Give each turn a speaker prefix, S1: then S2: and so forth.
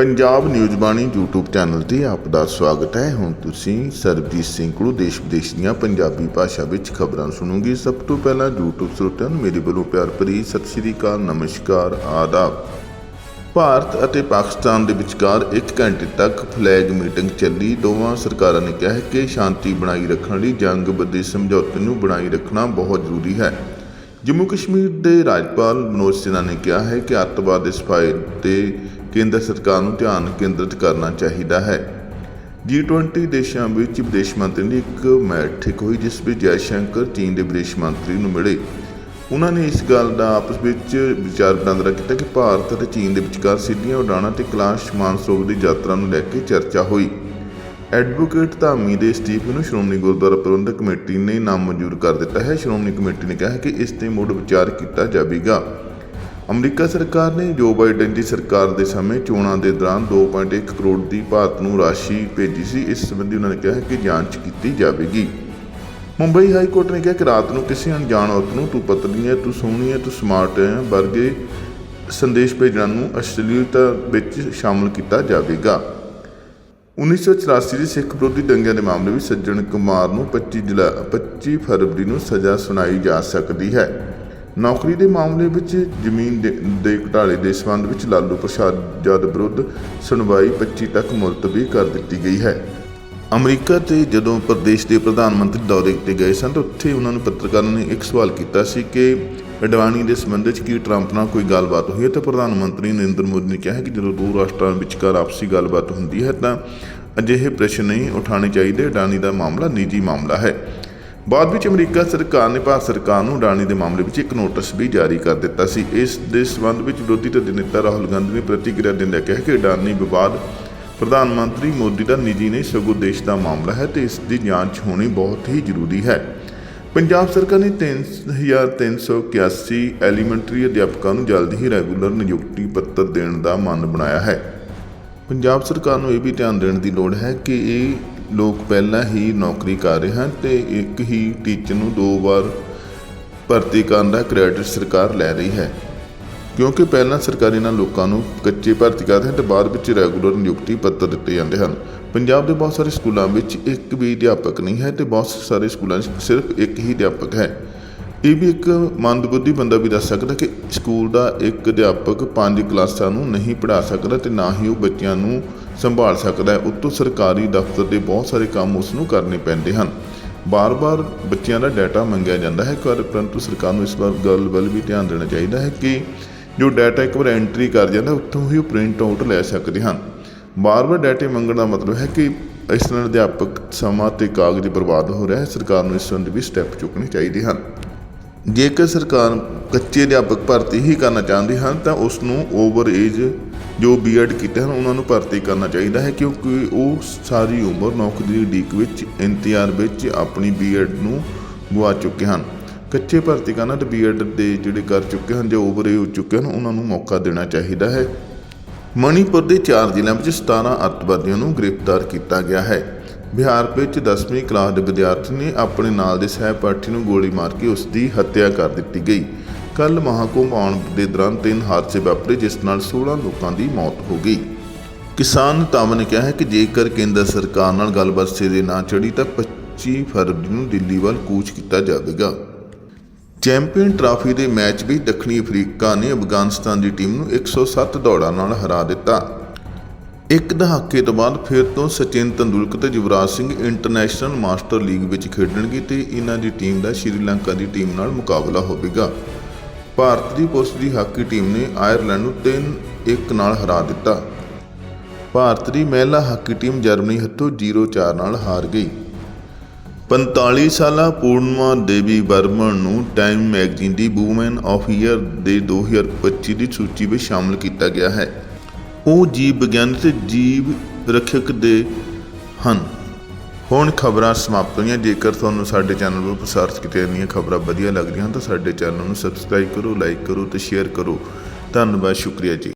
S1: Punjab news Bani YouTube channel ਤੇ ਆਪ ਦਾ ਸਵਾਗਤ ਹੈ। ਹੁਣ ਤੁਸੀਂ ਸਰਬਜੀਤ ਸਿੰਘ ਕੋਲੋਂ ਦੇਸ਼ ਵਿਦੇਸ਼ ਦੀਆਂ ਪੰਜਾਬੀ ਭਾਸ਼ਾ ਵਿੱਚ ਖਬਰਾਂ ਸੁਣੋਗੇ। ਸਭ ਤੋਂ ਪਹਿਲਾਂ YouTube ਸਰੋਤਿਆਂ ਨੂੰ ਮੇਰੇ ਵੱਲੋਂ ਪਿਆਰ ਭਰੀ ਸਤਿ ਸ਼੍ਰੀ ਅਕਾਲ, ਨਮਸਕਾਰ, ਆਦਾਬ। ਭਾਰਤ ਅਤੇ ਪਾਕਿਸਤਾਨ ਦੇ ਵਿਚਕਾਰ 1 ਘੰਟੇ ਤੱਕ ਫਲੈਗ ਮੀਟਿੰਗ ਚੱਲੀ। ਦੋਵਾਂ ਸਰਕਾਰਾਂ ਨੇ ਕਿਹਾ ਹੈ ਕਿ ਸ਼ਾਂਤੀ ਬਣਾਈ ਰੱਖਣ ਲਈ ਜੰਗਬੰਦੀ ਸਮਝੌਤੇ ਨੂੰ ਬਣਾਈ ਰੱਖਣਾ ਬਹੁਤ ਜ਼ਰੂਰੀ ਹੈ। ਜੰਮੂ ਕਸ਼ਮੀਰ ਦੇ ਰਾਜਪਾਲ ਮਨੋਜ ਸਿਨਹਾ ਨੇ ਕਿਹਾ ਹੈ ਕਿ ਅੱਤਵਾਦ ਦੇ ਸਫ਼ਾਈ ਤੇ ਕੇਂਦਰ ਸਰਕਾਰ ਨੂੰ ਧਿਆਨ ਕੇਂਦਰਿਤ ਕਰਨਾ ਚਾਹੀਦਾ ਹੈ। G20 ਦੇਸ਼ਾਂ ਵਿੱਚ ਵਿਦੇਸ਼ ਮੰਤਰੀ ਦੀ ਇੱਕ ਬੈਠਕ ਹੋਈ, ਜਿਸ ਵਿੱਚ ਜੈਸ਼ੰਕਰ ਚੀਨ ਦੇ ਵਿਦੇਸ਼ ਮੰਤਰੀ ਨੂੰ ਮਿਲੇ। ਉਹਨਾਂ ਨੇ ਇਸ ਗੱਲ ਦਾ ਆਪਸ ਵਿੱਚ ਵਿਚਾਰ ਵਟਾਂਦਰਾ ਕੀਤਾ ਕਿ ਭਾਰਤ ਅਤੇ ਚੀਨ ਦੇ ਵਿਚਕਾਰ ਸਿੱਧੀਆਂ ਉਡਾਣਾਂ ਤੇ ਕੈਲਾਸ਼ ਮਾਨਸਰੋਵਰ ਦੀ ਯਾਤਰਾ ਨੂੰ ਲੈ ਕੇ ਚਰਚਾ ਹੋਈ। ਐਡਵੋਕੇਟ ਧਾਮੀ ਦੇ ਅਸਤੀਫੇ ਨੂੰ ਸ਼੍ਰੋਮਣੀ ਗੁਰਦੁਆਰਾ ਪ੍ਰਬੰਧਕ ਕਮੇਟੀ ਨੇ ਨਾਮਨਜ਼ੂਰ ਕਰ ਦਿੱਤਾ ਹੈ। ਸ਼੍ਰੋਮਣੀ ਕਮੇਟੀ ਨੇ ਕਿਹਾ ਹੈ ਕਿ ਇਸ ਤੇ ਮੁੜ ਵਿਚਾਰ ਕੀਤਾ ਜਾਵੇਗਾ। ਅਮਰੀਕਾ ਸਰਕਾਰ ਨੇ ਜੋ ਬਾਈਡਨ ਦੀ ਸਰਕਾਰ ਦੇ ਸਮੇਂ ਚੋਣਾਂ ਦੇ ਦੌਰਾਨ 2.1 ਕਰੋੜ ਦੀ ਭਾਰਤ ਨੂੰ ਰਾਸ਼ੀ ਭੇਜੀ ਸੀ, ਇਸ ਸੰਬੰਧੀ ਉਹਨਾਂ ਨੇ ਕਿਹਾ ਕਿ ਜਾਂਚ ਕੀਤੀ ਜਾਵੇਗੀ। ਮੁੰਬਈ ਹਾਈ ਕੋਰਟ ਨੇ ਕਿਹਾ ਕਿ ਰਾਤ ਨੂੰ ਕਿਸੇ ਅਣਜਾਣ ਔਰਤ ਨੂੰ, ਤੂੰ ਪਤਲੀ ਹੈ ਤੂੰ ਸੋਹਣੀ ਹੈ ਤੂੰ ਸਮਾਰਟ ਹੈ ਵਰਗੇ ਸੰਦੇਸ਼ ਭੇਜਣ ਨੂੰ ਅਸ਼ਲੀਲਤਾ ਵਿੱਚ ਸ਼ਾਮਲ ਕੀਤਾ ਜਾਵੇਗਾ। 1984 ਦੇ ਸਿੱਖ ਵਿਰੋਧੀ ਦੰਗਿਆਂ ਦੇ ਮਾਮਲੇ ਵਿੱਚ ਸੱਜਣ ਕੁਮਾਰ ਨੂੰ 25 ਜੁਲਾ 25 ਫਰਵਰੀ ਨੂੰ ਸਜ਼ਾ ਸੁਣਾਈ ਜਾ ਸਕਦੀ ਹੈ। ਨੌਕਰੀ ਦੇ ਮਾਮਲੇ ਵਿੱਚ ਜ਼ਮੀਨ ਦੇ ਦੇ ਘੁਟਾਲੇ ਦੇ ਸਬੰਧ ਵਿੱਚ ਲਾਲੂ ਪ੍ਰਸਾਦ ਜਦ ਵਿਰੁੱਧ ਸੁਣਵਾਈ 25 ਤੱਕ ਮੁਲਤਵੀ ਕਰ ਦਿੱਤੀ ਗਈ ਹੈ। ਅਮਰੀਕਾ ਤੇ ਜਦੋਂ ਪ੍ਰਦੇਸ਼ ਦੇ ਪ੍ਰਧਾਨ ਮੰਤਰੀ ਦੌਰੇ ਤੇ ਗਏ ਸਨ ਤਾਂ ਉੱਥੇ ਉਹਨਾਂ ਨੂੰ ਪੱਤਰਕਾਰਾਂ ਨੇ ਇੱਕ ਸਵਾਲ ਕੀਤਾ ਸੀ ਕਿ ਅਡਵਾਨੀ ਦੇ ਸੰਬੰਧ ਵਿੱਚ ਕੀ ਟਰੰਪ ਨਾਲ ਕੋਈ ਗੱਲਬਾਤ ਹੋਈ ਹੈ? ਤਾਂ ਪ੍ਰਧਾਨ ਮੰਤਰੀ ਨਰਿੰਦਰ ਮੋਦੀ ਨੇ ਕਿਹਾ ਹੈ ਕਿ ਜਦੋਂ ਦੋ ਰਾਸ਼ਟਰਾਂ ਵਿਚਕਾਰ ਆਪਸੀ ਗੱਲਬਾਤ ਹੁੰਦੀ ਹੈ ਤਾਂ ਅਜਿਹੇ ਪ੍ਰਸ਼ਨ ਨਹੀਂ ਉਠਾਉਣੇ ਚਾਹੀਦੇ। ਅਡਾਨੀ ਦਾ ਮਾਮਲਾ ਨਿੱਜੀ ਮਾਮਲਾ ਹੈ। ਬਾਅਦ ਵਿੱਚ ਅਮਰੀਕਾ ਸਰਕਾਰ ਨੇ ਭਾਰਤ ਸਰਕਾਰ ਨੂੰ ਅਡਾਨੀ ਦੇ ਮਾਮਲੇ ਵਿੱਚ ਇੱਕ ਨੋਟਿਸ ਵੀ ਜਾਰੀ ਕਰ ਦਿੱਤਾ ਸੀ। ਇਸ ਦੇ ਸੰਬੰਧ ਵਿੱਚ ਵਿਰੋਧੀ ਧਿਰ ਦੇ ਨੇਤਾ ਰਾਹੁਲ ਗਾਂਧੀ ਨੇ ਪ੍ਰਤੀਕਿਰਿਆ ਦਿੰਦਿਆਂ ਕਿਹਾ ਕਿ ਅਡਾਨੀ ਵਿਵਾਦ ਪ੍ਰਧਾਨ ਮੰਤਰੀ ਮੋਦੀ ਦਾ ਨਿੱਜੀ ਨਹੀਂ, ਸਗੋਂ ਦੇਸ਼ ਦਾ ਮਾਮਲਾ ਹੈ ਤੇ ਇਸ ਦੀ ਜਾਂਚ ਹੋਣੀ ਬਹੁਤ ਹੀ ਜ਼ਰੂਰੀ ਹੈ। ਪੰਜਾਬ ਸਰਕਾਰ ਨੇ 3381 ਐਲੀਮੈਂਟਰੀ ਅਧਿਆਪਕਾਂ ਨੂੰ ਜਲਦ ਹੀ ਰੈਗੂਲਰ ਨਿਯੁਕਤੀ ਪੱਤਰ ਦੇਣ ਦਾ ਮਨ ਬਣਾਇਆ ਹੈ। ਪੰਜਾਬ ਸਰਕਾਰ ਨੂੰ ਇਹ ਵੀ ਧਿਆਨ ਦੇਣ ਦੀ ਲੋੜ ਹੈ ਕਿ ਇਹ ਲੋਕ ਪਹਿਲਾਂ ਹੀ ਨੌਕਰੀ ਕਰ ਰਹੇ ਹਨ ਤੇ ਇੱਕ ਹੀ ਟੀਚਰ ਨੂੰ ਦੋ ਵਾਰ ਭਰਤੀ ਕਰਨ ਦਾ ਕ੍ਰੈਡਿਟ ਸਰਕਾਰ ਲੈ ਰਹੀ ਹੈ। ਕਿਉਂਕਿ ਪਹਿਲਾਂ ਸਰਕਾਰੀ ਨਾਲ ਲੋਕਾਂ ਨੂੰ ਕੱਚੇ ਭਰਤੀ ਕਰਦੇ ਹਨ ਤੇ ਬਾਅਦ ਵਿੱਚ ਰੈਗੂਲਰ ਨਿਯੁਕਤੀ ਪੱਤਰ ਦਿੱਤੇ ਜਾਂਦੇ ਹਨ। ਪੰਜਾਬ ਦੇ ਬਹੁਤ ਸਾਰੇ ਸਕੂਲਾਂ ਵਿੱਚ ਇੱਕ ਵੀ ਅਧਿਆਪਕ ਨਹੀਂ ਹੈ ਤੇ ਬਹੁਤ ਸਾਰੇ ਸਕੂਲਾਂ ਵਿੱਚ ਸਿਰਫ ਇੱਕ ਹੀ ਅਧਿਆਪਕ ਹੈ। ਇਹ ਵੀ ਇੱਕ ਮੰਦਬੁੱਧੀ ਬੰਦਾ ਵੀ ਦੱਸ ਸਕਦਾ ਕਿ ਸਕੂਲ ਦਾ ਇੱਕ ਅਧਿਆਪਕ ਪੰਜ ਕਲਾਸਾਂ ਨੂੰ ਨਹੀਂ ਪੜ੍ਹਾ ਸਕਦਾ ਤੇ ਨਾ ਹੀ ਉਹ ਬੱਚਿਆਂ ਨੂੰ ਸੰਭਾਲ ਸਕਦਾ ਹੈ। ਉੱਤੋਂ ਸਰਕਾਰੀ ਦਫ਼ਤਰ ਦੇ ਬਹੁਤ ਸਾਰੇ ਕੰਮ ਉਸ ਨੂੰ ਕਰਨੇ ਪੈਂਦੇ ਹਨ। ਬਾਰ-ਬਾਰ ਬੱਚਿਆਂ ਦਾ ਡਾਟਾ ਮੰਗਿਆ ਜਾਂਦਾ ਹੈ ਪਰ ਪਰੰਤੂ ਸਰਕਾਰ ਨੂੰ ਇਸ ਵਾਰ ਗੱਲ ਵੱਲ ਵੀ ਧਿਆਨ ਦੇਣਾ ਚਾਹੀਦਾ ਹੈ ਕਿ ਜੋ ਡਾਟਾ ਇੱਕ ਵਾਰ ਐਂਟਰੀ ਕਰ ਜਾਂਦਾ, ਉੱਥੋਂ ਹੀ ਉਹ ਪ੍ਰਿੰਟ ਆਊਟ ਲੈ ਸਕਦੇ ਹਨ। ਬਾਰ-ਬਾਰ ਡਾਟੇ ਮੰਗਣ ਦਾ ਮਤਲਬ ਹੈ ਕਿ ਇਸ ਨਾਲ ਅਧਿਆਪਕ ਸਮਾਂ ਤੇ ਕਾਗਜ਼ ਬਰਬਾਦ ਹੋ ਰਿਹਾ ਹੈ। ਸਰਕਾਰ ਨੂੰ ਇਸ ਸੰਬੰਧ ਵੀ ਸਟੈਪ ਚੁੱਕਣੇ ਚਾਹੀਦੇ ਹਨ। ਜੇਕਰ ਸਰਕਾਰ ਕੱਚੇ ਅਧਿਆਪਕ ਭਰਤੀ ਹੀ ਕਰਨਾ ਚਾਹੁੰਦੀ ਹਨ, ਤਾਂ ਉਸ ਨੂੰ ਓਵਰ ਏਜ ਜੋ ਬੀਐਡ ਕੀਤੇ ਹਨ, ਉਹਨਾਂ ਨੂੰ ਭਰਤੀ ਕਰਨਾ ਚਾਹੀਦਾ ਹੈ, ਕਿਉਂਕਿ ਉਹ ਸਾਰੀ ਉਮਰ ਨੌਕਰੀ ਦੀ ਡੀਕ ਵਿੱਚ, ਇੰਤਜ਼ਾਰ ਵਿੱਚ ਆਪਣੀ ਬੀਐਡ ਨੂੰ ਗਵਾ ਚੁੱਕੇ ਹਨ। ਕੱਚੇ ਭਰਤੀ ਕਰਨਾ ਤੇ ਬੀਐਡ ਦੇ ਜਿਹੜੇ ਕਰ ਚੁੱਕੇ ਹਨ, ਜਾਂ ਓਵਰ ਏਜ ਹੋ ਚੁੱਕੇ ਹਨ, ਉਹਨਾਂ ਨੂੰ ਮੌਕਾ ਦੇਣਾ ਚਾਹੀਦਾ ਹੈ। ਮਣੀਪੁਰ ਦੇ ਚਾਰ ਜ਼ਿਲ੍ਹਿਆਂ ਵਿੱਚ 17 ਅੱਤਵਾਦੀਆਂ ਨੂੰ ਗ੍ਰਿਫਤਾਰ ਕੀਤਾ ਗਿਆ ਹੈ। ਬਿਹਾਰ ਵਿੱਚ 10ਵੀਂ ਕਲਾਸ ਦੇ ਵਿਦਿਆਰਥੀ ਨੇ ਆਪਣੇ ਨਾਲ ਦੇ ਸਹਿਪਾਠੀ ਨੂੰ ਗੋਲੀ ਮਾਰ ਕੇ ਉਸ ਦੀ ਹੱਤਿਆ ਕਰ ਦਿੱਤੀ ਗਈ। ਕੱਲ ਮਹਾਕੁੰਭ ਆਉਣ ਦੇ ਦੌਰਾਨ ਤਿੰਨ ਹਾਦਸੇ ਵਾਪਰੇ, ਜਿਸ ਨਾਲ 16 ਲੋਕਾਂ ਦੀ ਮੌਤ ਹੋ ਗਈ। ਕਿਸਾਨ ਨੇਤਾਵਾਂ ਨੇ ਕਿਹਾ ਹੈ ਕਿ ਜੇਕਰ ਕੇਂਦਰ ਸਰਕਾਰ ਨਾਲ ਗੱਲਬਾਤ ਸਿਰੇ ਨਾ ਚੜੀ ਤਾਂ 25 ਫਰਵਰੀ ਨੂੰ ਦਿੱਲੀ ਵੱਲ ਕੂਚ ਕੀਤਾ ਜਾਵੇਗਾ। ਚੈਂਪੀਅਨ ਟਰਾਫੀ ਦੇ ਮੈਚ ਵਿੱਚ ਦੱਖਣੀ ਅਫਰੀਕਾ ਨੇ ਅਫਗਾਨਿਸਤਾਨ ਦੀ ਟੀਮ ਨੂੰ 107 ਦੌੜਾਂ ਨਾਲ ਹਰਾ ਦਿੱਤਾ। ਇੱਕ ਦਹਾਕੇ ਤੋਂ ਬਾਅਦ ਫਿਰ ਤੋਂ ਸਚਿਨ ਤੰਦੂਲਕਰ ਤੇ Yuvraj Singh international master league ਵਿੱਚ ਖੇਡਣਗੇ ਤੇ ਇਹਨਾਂ ਦੀ ਟੀਮ ਦਾ ਸ਼੍ਰੀਲੰਕਾ ਦੀ ਟੀਮ ਨਾਲ ਮੁਕਾਬਲਾ ਹੋਵੇਗਾ। ਭਾਰਤ ਦੀ ਪੁਰਸ਼ ਦੀ ਹਾਕੀ ਟੀਮ ਨੇ ਆਇਰਲੈਂਡ ਨੂੰ 3-1 ਨਾਲ ਹਰਾ ਦਿੱਤਾ। ਭਾਰਤ ਦੀ ਮਹਿਲਾ ਹਾਕੀ ਟੀਮ ਜਰਮਨੀ ਹੱਥੋਂ 0-4 ਨਾਲ ਹਾਰ ਗਈ। 45 ਸਾਲਾ ਪੂਰਨਮਾ ਦੇਵੀ ਬਰਮਨ ਨੂੰ ਟਾਈਮ ਮੈਗਜ਼ੀਨ ਦੀ ਵੂਮਨ ਆਫ ਈਅਰ ਦੇ 2025 ਦੀ ਸੂਚੀ ਵਿੱਚ ਸ਼ਾਮਲ ਕੀਤਾ ਗਿਆ ਹੈ। ਉਹ ਜੀਵ ਵਿਗਿਆਨ ਤੇ ਜੀਵ ਰੱਖਿਅਕ ਦੇ ਹਨ। ਹੁਣ ਖਬਰਾਂ ਸਮਾਪਤ ਹੋਈਆਂ। ਜੇਕਰ ਤੁਹਾਨੂੰ ਸਾਡੇ ਚੈਨਲ ਨੂੰ ਪ੍ਰਸਾਰਿਤ ਕੀਤੀਆਂ ਜਾਂਦੀਆਂ ਖਬਰਾਂ ਵਧੀਆ ਲੱਗਦੀਆਂ ਹਨ ਤਾਂ ਸਾਡੇ ਚੈਨਲ ਨੂੰ ਸਬਸਕ੍ਰਾਈਬ ਕਰੋ ਲਾਈਕ ਕਰੋ ਤੇ ਸ਼ੇਅਰ ਕਰੋ। ਧੰਨਵਾਦ, ਸ਼ੁਕਰੀਆ ਜੀ।